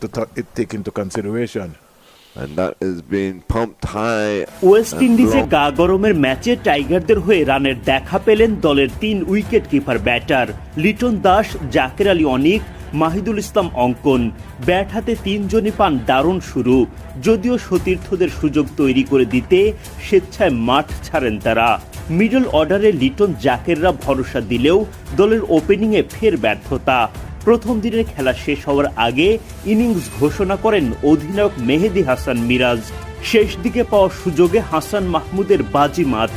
to ta- it take into consideration. and that is being pumped high. West ইন্ডিজে. গা গরমের ম্যাচে টাইগারদের হয়ে রানের দেখা পেলেন দলের তিন wicket keeper batter Liton Das Jaker Ali Anik Mahidul Islam Ankon bat হাতে তিনজনই পান দারুণ শুরু যদিও সতীর্থদের সুযোগ তৈরি করে দিতে স্বেচ্ছায় মাঠ ছাড়েন তারা মিডল অর্ডারে লিটন জাকেররা ভরসা দিলেও দলের ওপেনিংয়ে ফের ব্যর্থতা প্রথম দিনের খেলা শেষ হওয়ার আগে ইনিংস ঘোষণা করেন অধিনায়ক মেহেদি হাসান মিরাজ। শেষ দিকে পাওয়া সুযোগে হাসান মাহমুদের বাজি বাজিমাত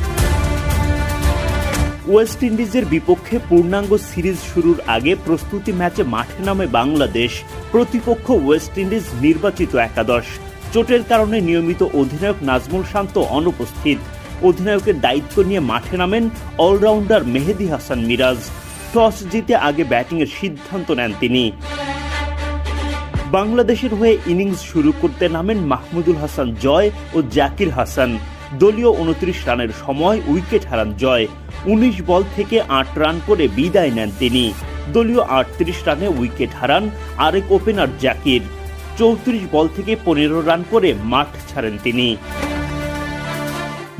ওয়েস্ট ইন্ডিজের বিপক্ষে পূর্ণাঙ্গ সিরিজ শুরুর আগে প্রস্তুতি ম্যাচে মাঠে নামে বাংলাদেশ। প্রতিপক্ষ ওয়েস্ট ইন্ডিজ নির্বাচিত একাদশ। চোটের কারণে নিয়মিত অধিনায়ক নাজমুল শান্ত অনুপস্থিত। অধিনায়কের দায়িত্ব নিয়ে মাঠে নামেন অলরাউন্ডার মেহেদি হাসান মিরাজ। টস জিতে আগে ব্যাটিংয়ের সিদ্ধান্ত নেন তিনি। বাংলাদেশের হয়ে ইনিংস শুরু করতে নামেন মাহমুদুল হাসান জয় ও জাকির হাসান। দলীয় উনত্রিশ রানের সময় উইকেট হারান জয়। উনিশ বল থেকে আট রান করে বিদায় নেন তিনি। দলীয় আটত্রিশ রানে উইকেট হারান আরেক ওপেনার জাকির। চৌত্রিশ বল থেকে পনেরো রান করে মাঠ ছাড়েন তিনি।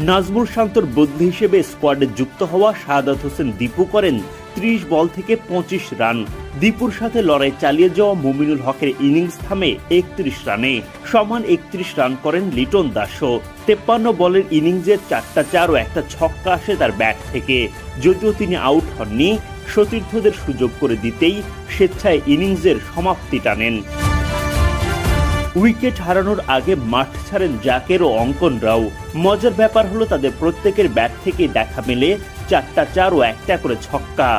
নাজমুল শান্তর বদলি হিসেবে স্কোয়াডে যুক্ত হওয়া শাহাদাত হোসেন দীপু করেন ত্রিশ বল থেকে পঁচিশ রান। দীপুর সাথে লড়াই চালিয়ে যাওয়া মুমিনুল হকের ইনিংস থামে একত্রিশ রানে। সমান একত্রিশ রান করেন লিটন দাসও। তেপ্পান্ন বলের ইনিংসের চারটা চার ও একটা ছক্কা আসে তার ব্যাট থেকে। যদিও তিনি আউট হননি, সতীর্থদের সুযোগ করে দিতেই স্বেচ্ছায় ইনিংসের সমাপ্তি টানেন। উইকেট হারানোর আগে মাঠ ছাড়েন জাকের ও অঙ্কন রাও। মজার ব্যাপার হলো তাদের প্রত্যেকের ব্যাট থেকে দেখা মেলে চারটা চার ও একটা করে ছক্কা।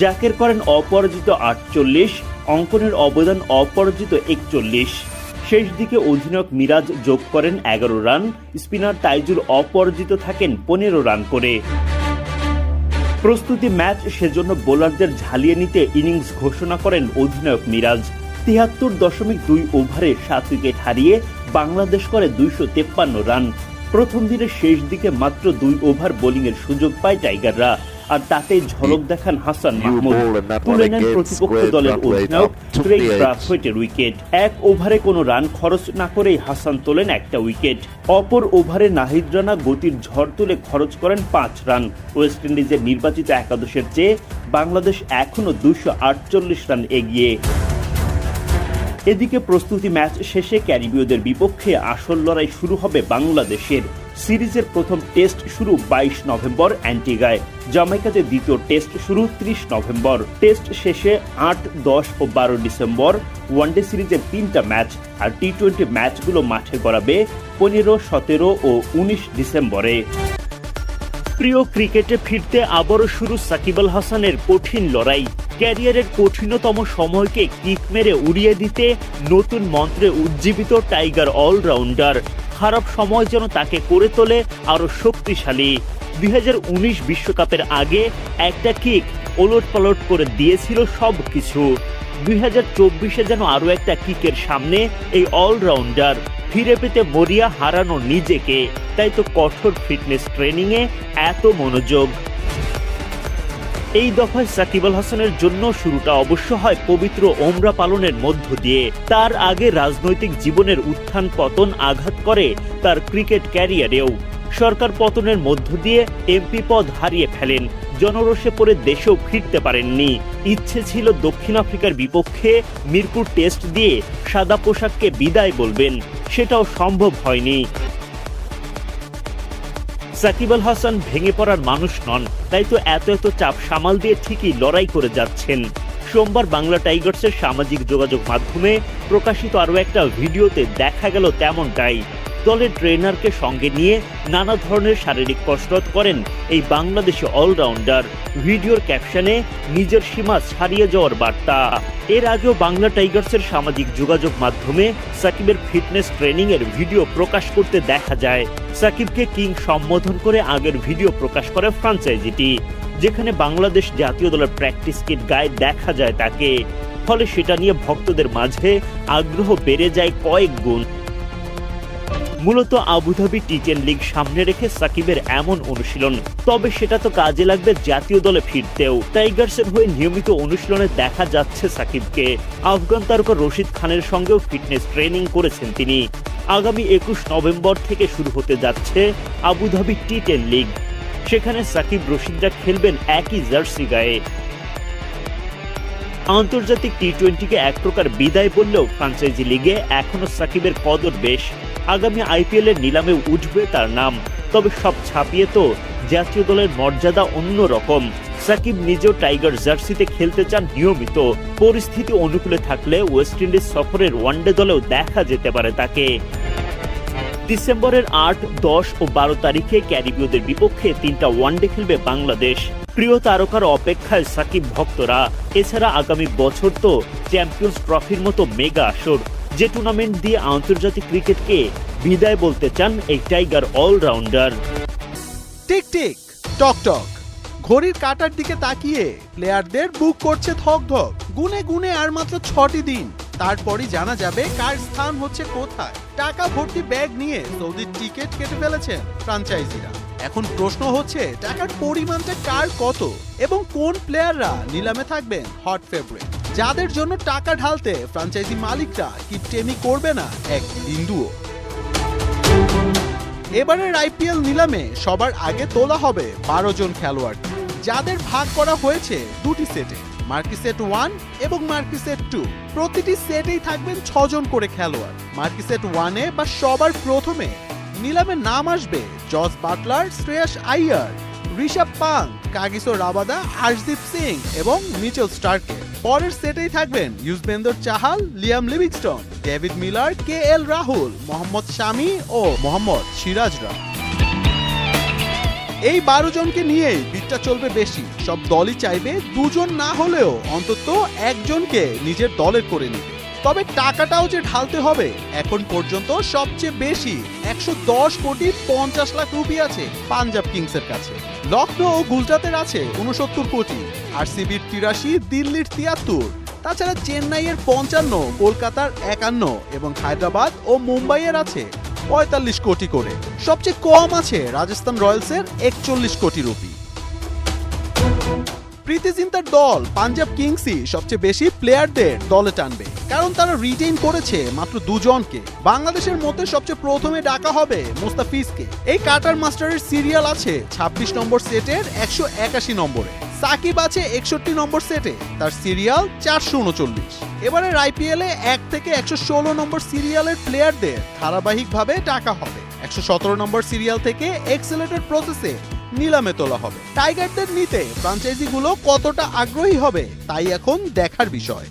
জাকের করেন অপরাজিত আটচল্লিশ, অঙ্কনের অবদান অপরাজিত একচল্লিশ। শেষ দিকে অধিনায়ক মিরাজ যোগ করেন এগারো রান, স্পিনার তাইজুল অপরাজিত থাকেন পনেরো রান করে। প্রস্তুতি ম্যাচ সেজন্য বোলারদের ঝালিয়ে নিতে ইনিংস ঘোষণা করেন অধিনায়ক মিরাজ। তিয়াত্তর দশমিক দুই ওভারে সাত উইকেট হারিয়ে বাংলাদেশ করে দুইশো তেপ্পান্ন রান। প্রথম দিনের শেষ দিকে মাত্র দুই ওভার বোলিংয়ের সুযোগ পায় টাইগাররা। আর তাতেই ঝলক দেখান হাসান মাহমুদ। তুলে নেন প্রতিপক্ষ দলের অধিনায়ক edge. ব্রাথওয়েটের উইকেট। এক ওভারে কোনো রান খরচ না করেই হাসান তোলেন একটা উইকেট। অপর ওভারে নাহিদ রানা গতির ঝড় তুলে খরচ করেন পাঁচ রান। ওয়েস্ট ইন্ডিজের নির্বাচিত একাদশের চেয়ে বাংলাদেশ এখনও দুশো আটচল্লিশ রান এগিয়ে। এদিকে প্রস্তুতি ম্যাচ শেষে ক্যারিবীয়দের বিপক্ষে আসল লড়াই শুরু হবে বাংলাদেশের। সিরিজের প্রথম টেস্ট শুরু বাইশ নভেম্বর অ্যান্টিগায়। জামাইকাতে দ্বিতীয় টেস্ট শুরু ত্রিশ নভেম্বর। টেস্ট শেষে আট, দশ ও বারো ডিসেম্বর ওয়ানডে সিরিজের তিনটা ম্যাচ আর টি টোয়েন্টি ম্যাচগুলো মাঠে গড়াবে পনেরো, সতেরো ও উনিশ ডিসেম্বরে। প্রিয় ক্রিকেটে ফিরতে আবারও শুরু সাকিব আল হাসানের কঠিন লড়াই। ক্যারিয়ারের কঠিনতম সময়কে কিক মেরে উড়িয়ে দিতে নতুন মন্ত্রে উজ্জীবিত টাইগার অলরাউন্ডার। খারাপ সময় যেন তাকে করে তোলে আরও শক্তিশালী। দুই হাজার উনিশ বিশ্বকাপের আগে একটা কিক ওলট পালট করে দিয়েছিল সব কিছু দুই হাজার চব্বিশে যেন আরও একটা কিকের সামনে এই অলরাউন্ডার ফিরে পেতে মরিয়া হারানো নিজেকে। তাই তো কঠোর ফিটনেস ট্রেনিংয়ে এত মনোযোগ। এই দফায় সাকিব আল হাসানের জন্য শুরুটা অবশ্য হয় পবিত্র ওমরা পালনের মধ্য দিয়ে। তার আগে রাজনৈতিক জীবনের উত্থান পতন আঘাত করে তার ক্রিকেট ক্যারিয়ারেও। সরকার পতনের মধ্য দিয়ে এমপি পদ হারিয়ে ফেলেন। জনরোষে পড়ে দেশেও ফিরতে পারেননি। ইচ্ছে ছিল দক্ষিণ আফ্রিকার বিপক্ষে মিরপুর টেস্ট দিয়ে সাদা পোশাককে বিদায় বলবেন। সেটাও সম্ভব হয়নি। সাকিব আল হাসান ভেঙে পড়ার মানুষ নন, তাই তো এত এত চাপ সামাল দিয়ে ঠিকই লড়াই করে যাচ্ছেন। সোমবার বাংলা টাইগার্সের সামাজিক যোগাযোগ মাধ্যমে প্রকাশিত আরও একটা ভিডিওতে দেখা গেল তেমনটাই। দলের ট্রেনারকে সঙ্গে নিয়ে নানা ধরনের শারীরিক কসরত করেন এই বাংলাদেশি অলরাউন্ডার। ভিডিওর ক্যাপশনে নিজের সীমা ছাড়িয়ে যাওয়ার বার্তা। এর আগেও বাংলা টাইগার্সের সামাজিক যোগাযোগ মাধ্যমে সাকিবের ফিটনেস ট্রেনিং এর ভিডিও প্রকাশ করতে দেখা যায়। সাকিবকে কিং সম্বোধন করে আগের ভিডিও প্রকাশ করে ফ্রাঞ্চাইজিটি, যেখানে বাংলাদেশ জাতীয় দলের প্র্যাকটিস কিট গায়ে দেখা যায় তাকে। ফলে সেটা নিয়ে ভক্তদের মাঝে আগ্রহ বেড়ে যায় কয়েক গুণ। মূলত আবুধাবি টি টেন লিগ সামনে রেখে সাকিবের এমন অনুশীলন। তবে সেটা তো কাজে লাগবে জাতীয় দলে ফিরতেও। টাইগার্সের হয়ে নিয়মিত অনুশীলনে দেখা যাচ্ছে সাকিবকে। আফগান তারকা রশিদ খানের সঙ্গেও ফিটনেস ট্রেনিং করেছেন তিনি। আগামী একুশ নভেম্বর থেকে শুরু হতে যাচ্ছে আবুধাবি টি টেন লিগ। সেখানে সাকিব রশিদরা খেলবেন একই জার্সি গায়ে। আন্তর্জাতিক টি টোয়েন্টিকে এক প্রকার বিদায় বললেও ফ্রাঞ্চাইজি লিগে এখনও সাকিবের কদর বেশ। আগামী আইপিএল এর নিলামে উঠবে তার নাম। তবে সব ছাপিয়ে তো জাতীয় দলের মর্যাদা অন্য রকম। সাকিব নিজেও টাইগার জার্সিতে খেলতে চান নিয়মিত। পরিস্থিতি অনুকূলে থাকলে ওয়েস্ট ইন্ডিজ সফরের ওয়ানডে দলেও দেখা যেতে পারে তাকে। ডিসেম্বরের আট, দশ ও বারো তারিখে ক্যারিবীয়দের বিপক্ষে তিনটা ওয়ানডে খেলবে বাংলাদেশ। প্রিয় তারকার অপেক্ষায় সাকিব ভক্তরা। এছাড়া আগামী বছর তো চ্যাম্পিয়ন্স ট্রফির মতো মেগা আসর। যে টুর্নামেন্ট দিয়ে আন্তর্জাতিক ক্রিকেটকে বিদায় বলতে চান এই tiger allrounder tick tick, tock tock. ঘড়ির কাটার দিকে তাকিয়ে প্লেয়ারদের বুক করছে থক ধক। গুনে গুনে আর মাত্র ছটি দিন। তারপরই জানা যাবে কার স্থান হচ্ছে কোথায়। টাকা ভর্তি ব্যাগ নিয়ে সৌদির টিকিট কেটে ফেলেছেন ফ্রাঞ্চাইজিরা এখন প্রশ্ন হচ্ছে, টাকার পরিমাণটা কার কত? এবং কোন প্লেয়াররা নিলামে থাকবেন? হট ফেভারিট যাদের জন্য টাকা ঢালতে ফ্রাঞ্চাইজি মালিকরা কি টেমি করবে না এক বিন্দুও? এবারের আইপিএল নিলামে সবার আগে তোলা হবে বারো জন খেলোয়াড়। যাদের ভাগ করা হয়েছে দুটি সেটে, মার্কি সেট ওয়ান এবং মার্কি সেট টু। প্রতিটি সেটেই থাকবেন ছজন করে খেলোয়াড়। মার্কি সেট ওয়ানে বা সবার প্রথমে নিলামে নাম আসবে Jos Buttler, Shreyas Iyer, Rishabh Pant Kagiso Rabada Arshdeep Singh এবং মিচেল স্টার্কে পরের সেটেই থাকবেন Yuzvendra Chahal, Liam Livingstone, David Miller, K L Rahul, Mohammed Shami ও মোহাম্মদ সিরাজরা এই বারো জনকে নিয়ে বিটটা চলবে বেশি। সব দলই চাইবে দুজন না হলেও অন্তত একজনকে নিজের দলের করে নিতে। তবে টাকাটাও যে ঢালতে হবে, এখন পর্যন্ত সবচেয়ে বেশি একশো দশ কোটি পঞ্চাশ লাখ রুপি আছে পাঞ্জাব কিংসের কাছে। লখনৌ ও গুজরাতের আছে উনসত্তর কোটি আর সিবির তিরাশি, দিল্লির তিয়াত্তর। তাছাড়া চেন্নাইয়ের পঞ্চান্ন, কলকাতার একান্ন এবং হায়দ্রাবাদ ও মুম্বাইয়ের আছে পঁয়তাল্লিশ কোটি করে। সবচেয়ে কম আছে রাজস্থান রয়্যালসের একচল্লিশ কোটি রুপি। প্রীতি জিন্তার দল পাঞ্জাব কিংসই সবচেয়ে বেশি প্লেয়ারদের দলে টানবে। কারণ তারা রিটেইন করেছে মাত্র দুজনকে। বাংলাদেশের মধ্যে সবচেয়ে প্রথমে ডাকা হবে মুস্তাফিজকে। এই কাটার মাস্টারের সিরিয়াল আছে ২৬ নম্বর সেটের একশো একাশি নম্বরে। সাকিব আছে একষট্টি নম্বর সেটে, তার সিরিয়াল চারশো উনচল্লিশ। এবারের আইপিএল এক থেকে একশো ষোলো নম্বর সিরিয়ালের প্লেয়ারদের ধারাবাহিকভাবে ডাকা হবে। একশো সতেরো নম্বর সিরিয়াল থেকে এক্সেলেটেড প্রসেসে নিলামে তোলা হবে। টাইগারদের নিতে ফ্রাঞ্চাইজিগুলো কতটা আগ্রহী হবে তাই এখন দেখার বিষয়।